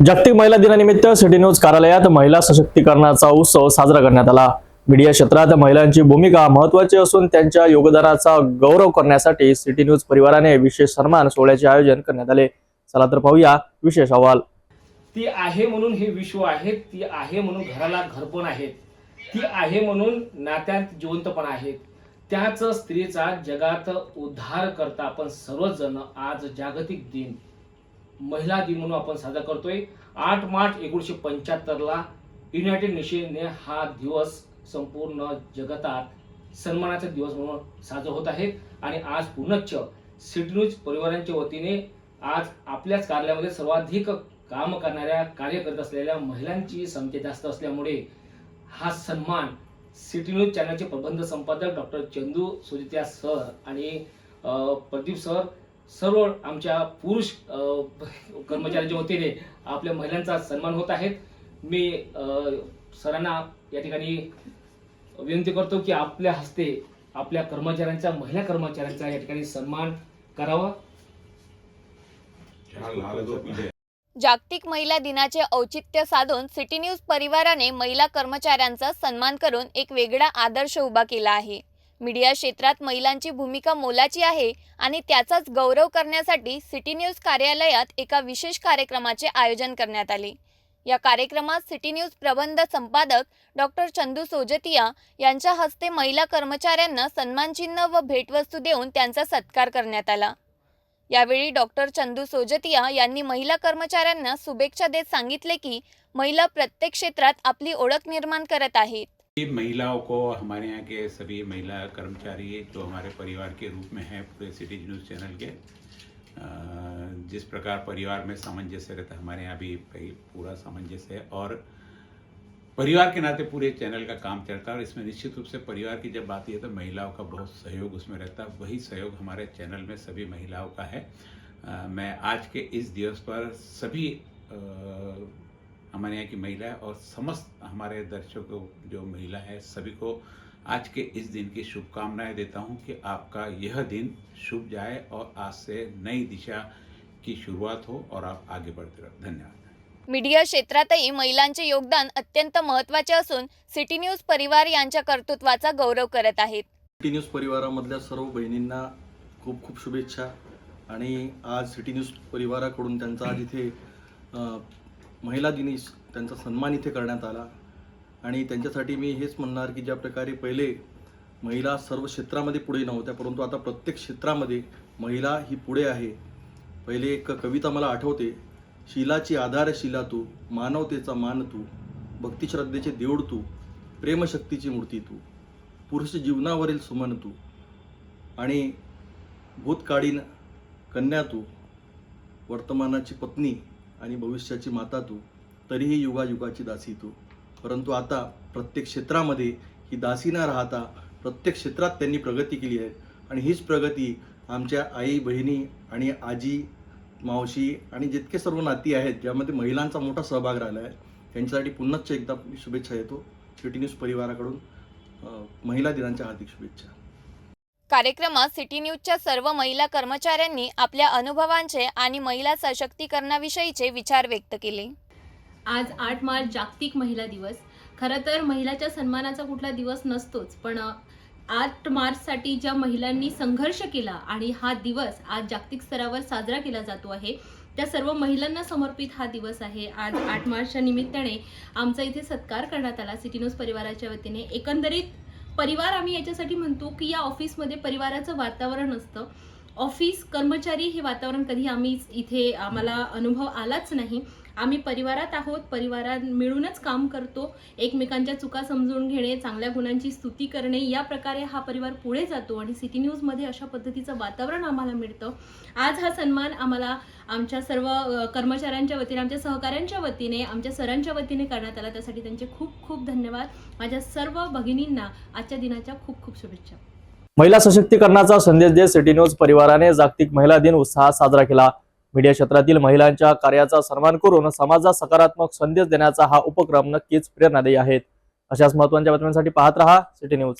जागतिक महिला दिनानिमित्त सिटी न्यूज कार्यालयात महिला सशक्तीकरणाचा उत्सव साजरा करण्यात आला. मीडिया क्षेत्रात महिलांची भूमिका महत्वाची असून त्यांच्या योगदानाचा गौरव करण्यासाठी सिटी न्यूज परिवाराने विशेष सन्मान सोहळ्याचे आयोजन करण्यात आले. चला तर पाहूया विशेष अहवाल. ती आहे म्हणून हे विश्व आहे ती आहे म्हणून घराला घरपण आहेत ती आहे म्हणून नात्यात जिवंतपण आहेत त्याच स्त्रीचा जगात उद्धार करता आपण सर्वजण आज जागतिक दिन महिला दिन म्हणून आपण साजरा करतोय. आठ मार्च एकोणीसशे पंच्याहत्तरला युनायटेड नेशनने हा दिवस संपूर्ण जगतात सन्मानाचा दिवस म्हणून साजरा होत आहे. आणि आज पुनच्च सिटी परिवारांच्या वतीने आज आपल्याच कार्यालयामध्ये सर्वाधिक काम करणाऱ्या कार्य करत असलेल्या महिलांची संख्या जास्त असल्यामुळे हा सन्मान सिटी न्यूज चॅनलचे प्रबंध संपादक डॉक्टर चंदू सुजित्या सर आणि प्रदीप सर सर्व आमच्या पुरुष अ, कर्मचाऱ्यांच्या वतीने आपल्या महिलांचा सन्मान होत आहे मी सरांना या ठिकाणी विनंती करतो की आपल्या हस्ते आपल्या कर्मचाऱ्यांचा महिला कर्मचाऱ्यांचा या ठिकाणी सन्मान करावा. जागतिक महिला दिनाचे औचित्य साधून सिटी न्यूज परिवाराने महिला कर्मचाऱ्यांचा सन्मान करून एक वेगळा आदर्श उभा केला आहे. मीडिया क्षेत्रात महिलांची भूमिका मोलाची आहे आणि त्याचाच गौरव करण्यासाठी सिटी न्यूज कार्यालयात एका विशेष कार्यक्रमाचे आयोजन करण्यात आले. या कार्यक्रमात सिटी न्यूज प्रबंध संपादक डॉक्टर चंदू सोजतिया यांच्या हस्ते महिला कर्मचाऱ्यांना सन्मानचिन्ह व भेटवस्तू देऊन त्यांचा सत्कार करण्यात आला. यावेळी डॉक्टर चंदू सोजतिया यांनी महिला कर्मचाऱ्यांना शुभेच्छा देत सांगितले की महिला प्रत्येक क्षेत्रात आपली ओळख निर्माण करत आहेत. महिलाओं को हमारे यहाँ के सभी महिला कर्मचारी जो हमारे परिवार के रूप में हैं पूरे सिटी न्यूज़ चैनल के जिस प्रकार परिवार में सामंजस्य रहता है, हमारे यहाँ भी पूरा सामंजस्य है और परिवार के नाते पूरे चैनल का काम चलता है और इसमें निश्चित रूप से परिवार की जब बात आती है तो महिलाओं का बहुत सहयोग उसमें रहता है। वही सहयोग हमारे चैनल में सभी महिलाओं का है। मैं आज के इस दिवस पर सभी हमारे यहाँ की महिलाएं और समस्त हमारे दर्शकों जो महिला है सभी को आज के इस दिन की शुभकामनाएं देता हूं कि आपका यह दिन शुभ जाए और आज से नई दिशा की शुरुआत हो और आप आगे बढ़ते रहो। धन्यवाद। मीडिया क्षेत्रातही महिलांचे योगदान अत्यंत महत्त्वाचे असून सिटी न्यूज परिवार यांच्या कर्तृत्वाचा गौरव करत आहेत. सिटी न्यूज परिवारामधल्या सर्व बहिणींना खूप खूप शुभेच्छा आणि आज सिटी न्यूज परिवाराकडून त्यांचा आज इथे महिला दिनी त्यांचा सन्मान इथे करण्यात आला. आणि त्यांच्यासाठी मी हेच म्हणणार की ज्या प्रकारे पहिले महिला सर्व क्षेत्रामध्ये पुढे नव्हत्या परंतु आता प्रत्येक क्षेत्रामध्ये महिला ही पुढे आहे. पहिले एक कविता मला आठवते शिलाची आधार शिला तू मानवतेचा मान तू भक्तिश्रद्धेचे देऊळ तू प्रेमशक्तीची मूर्ती तू पुरुष जीवनावरील सुमन तू आणि भूतकाळीन कन्या तू वर्तमानाची पत्नी आणि भविष्याची माता तू तरीही युगायुगाची दासी तू. परंतु आता प्रत्येक क्षेत्रामध्ये ही दासी न राहता प्रत्येक क्षेत्रात त्यांनी प्रगती केली आहे. आणि हीच प्रगती आमच्या आई बहिणी आणि आजी मावशी आणि जितके सर्व नाती आहेत ज्यामध्ये महिलांचा मोठा सहभाग राहिला आहे त्यांच्यासाठी पुन्हाच एकदा शुभेच्छा येतो सिटी न्यूज परिवाराकडून महिला दिनांच्या हार्दिक शुभेच्छा. कार्यक्रमात सिटी न्यूजच्या सर्व महिला कर्मचाऱ्यांनी आपल्या अनुभवांचे आणि महिला सशक्तीकरणाविषयीचे विचार व्यक्त केले. आज आठ मार्च जागतिक महिला दिवस. खरं तर महिलाच्या सन्मानाचा कुठला दिवस नसतोच पण आठ मार्चसाठी ज्या महिलांनी संघर्ष केला आणि हा दिवस आज जागतिक स्तरावर साजरा केला जातो आहे त्या सर्व महिलांना समर्पित हा दिवस आहे. आज आठ मार्चच्या निमित्ताने आमचा इथे सत्कार करण्यात आला. सिटी न्यूज परिवाराच्या वतीने एकंदरीत परिवार आम्ही याच्यासाठी म्हणतो की या ऑफिसमध्ये परिवाराचं वातावरण असतं. ऑफिस कर्मचारी हे वातावरण कधी आम्ही इथे आम्हाला अनुभव आलाच नाही. आम्ही परिवारात आहोत परिवारात मिळूनच काम करतो एकमेकांच्या चुका समजून घेणे चांगल्या गुणांची स्तुती करणे या प्रकारे हा परिवार पुढे जातो आणि सिटी न्यूजमध्ये अशा पद्धतीचं वातावरण आम्हाला मिळतं. आज हा सन्मान आम्हाला आमच्या सर्व कर्मचाऱ्यांच्या वतीने आमच्या सहकाऱ्यांच्या वतीने आमच्या सरांच्या वतीने करण्यात आला. त्यासाठी त्यांचे खूप खूप धन्यवाद. माझ्या सर्व भगिनींना आजच्या दिनाच्या खूप खूप शुभेच्छा. महिला सशक्तीकरणाचा संदेश देत सिटी न्यूज परिवाराने जागतिक महिला दिन उत्साहात साजरा केला. मीडिया क्षेत्रातील महिलांच्या कार्याचा सन्मान करून समाजात सकारात्मक संदेश देण्याचा हा उपक्रम नक्कीच प्रेरणादायी आहे अशाच महत्त्वाच्या बातम्यांसाठी पाहत रहा सिटी न्यूज.